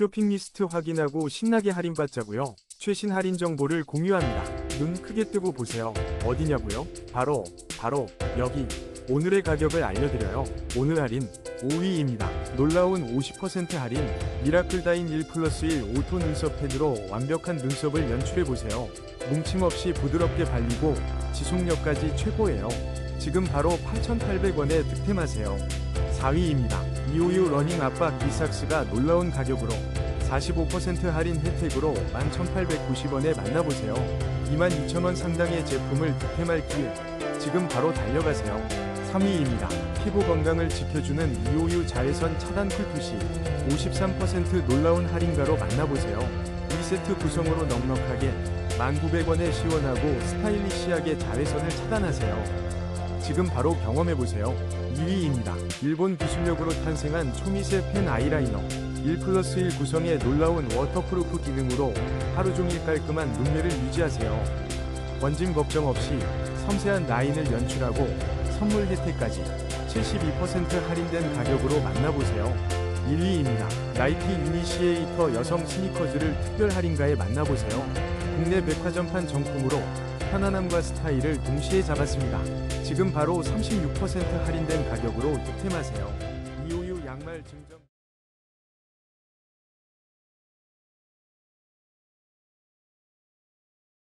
쇼핑 리스트 확인하고 신나게 할인받자고요. 최신 할인 정보를 공유합니다. 눈 크게 뜨고 보세요. 어디냐고요? 바로 바로 여기 오늘의 가격을 알려드려요. 오늘 할인 5위입니다. 놀라운 50% 할인 미라클 다인 1 플러스 1 오토 눈썹 펜으로 완벽한 눈썹을 연출해보세요. 뭉침 없이 부드럽게 발리고 지속력까지 최고예요. 지금 바로 8,800원에 득템하세요. 4위입니다. 이오유 러닝 압박 비삭스가 놀라운 가격으로 45% 할인 혜택으로 11,890원에 만나보세요. 22,000원 상당의 제품을 득템할 기회. 지금 바로 달려가세요. 3위입니다. 피부 건강을 지켜주는 이오유 자외선 차단 쿨푸시 53% 놀라운 할인가로 만나보세요. 2세트 구성으로 넉넉하게 1,900원에 시원하고 스타일리시하게 자외선을 차단하세요. 지금 바로 경험해보세요. 2위입니다. 일본 기술력으로 탄생한 초미세 펜 아이라이너 1 플러스 1 구성의 놀라운 워터프루프 기능으로 하루 종일 깔끔한 눈매를 유지하세요. 번짐 걱정 없이 섬세한 라인을 연출하고 선물 혜택까지 72% 할인된 가격으로 만나보세요. 1위입니다. 나이키 이니시에이터 여성 스니커즈를 특별 할인가에 만나보세요. 국내 백화점판 정품으로 편안함과 스타일을 동시에 잡았습니다. 지금 바로 36% 할인된 가격으로 득템하세요. 이오유 양말 증정